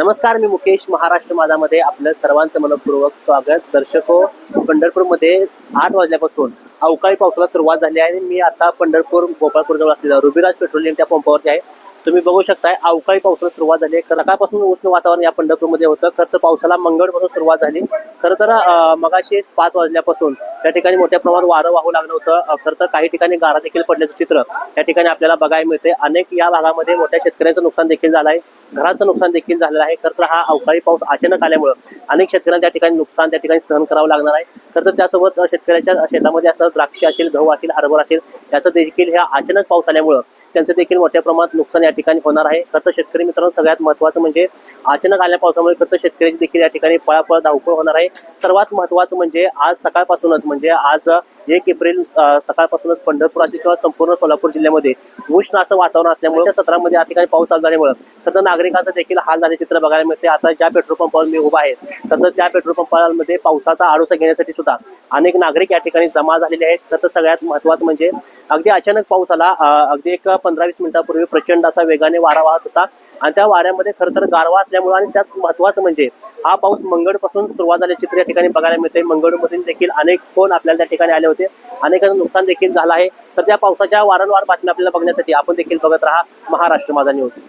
नमस्कार मी मुकेश महाराष्ट्र माझामध्ये आपलं सर्वांचं मनपूर्वक स्वागत. दर्शको पंढरपूरमध्ये आठ वाजल्यापासून अवकाळी पावसाला सुरुवात झाली आहे आणि मी आता पंढरपूर गोपाळपूर जवळ असलेल्या रुबिराज पेट्रोलियम त्या पंपावरती आहे. तुम्ही बघू शकताय अवकाळी पावसाला सुरुवात झाली आहे. सकाळपासून उष्ण वातावरण या पंढरपूरमध्ये होतं. खरं तर पावसाला मंगळपासून सुरुवात झाली. खरं तर मगाशी पाच वाजल्यापासून त्या ठिकाणी मोठ्या प्रमाणात वारं वाहू लागलं होतं. खरं तर काही ठिकाणी गारा देखील पडल्याचं चित्र या ठिकाणी आपल्याला बघायला मिळते अनेक या भागामध्ये मोठ्या शेतकऱ्यांचं नुकसान देखील झालं आहे घराचं नुकसान देखील झालेलं आहे. खरं तर हा अवकाळी पाऊस अचानक आल्यामुळं अनेक शेतकऱ्यांना त्या ठिकाणी नुकसान त्या ठिकाणी सहन करावं लागणार आहे. खरं तर त्यासोबत शेतकऱ्याच्या शेतामध्ये असणारं द्राक्ष असेल गहू असेल हरभरा असेल याचं देखील ह्या अचानक पाऊस आल्यामुळं त्यांचं देखील मोठ्या प्रमाणात नुकसान या ठिकाणी होणार आहे. खरं तर शेतकरी मित्रांनो सगळ्यात महत्त्वाचं म्हणजे अचानक आल्या पावसामुळे खरं तर शेतकऱ्याची देखील या ठिकाणी पळापळ धावपळ होणार आहे. सर्वात महत्त्वाचं म्हणजे आज सकाळपासूनच म्हणजे आज एक एप्रिल सकाळपासूनच पंढरपूर असेल किंवा संपूर्ण सोलापूर जिल्ह्यामध्ये उष्ण असं वातावरण असल्यामुळे त्या सत्रामध्ये या ठिकाणी पाऊस चालू झाल्यामुळे तर नागरिकांचा देखील हाल झाले चित्र बघायला मिळते. आता ज्या पेट्रोल पंपावर मी उभा आहे तर त्या पेट्रोल पंपामध्ये पावसाचा आडोसा घेण्यासाठी सुद्धा अनेक नागरिक या ठिकाणी जमा झालेले आहेत. तर तर सगळ्यात महत्त्वाचं म्हणजे अगदी अचानक पाऊस आला. अगदी एक पंधरा वीस मिनिटापूर्वी प्रचंड असा वेगाने वारा वाहत होता. आणि त्या वाऱ्यामध्ये खरं तर गारवा असल्यामुळे आणि त्यात महत्वाचं म्हणजे हा पाऊस मंगळपासून सुरुवात झाल्याचे चित्र या ठिकाणी बघायला मिळते मंगळमधून देखील अनेक फोन आपल्याला त्या ठिकाणी आले होते. अनेकांचं नुकसान देखील झालं आहे. तर त्या पावसाच्या वारंवार बातम्या आपल्याला बघण्यासाठी आपण देखील बघत राहा. महाराष्ट्र माझा न्यूज.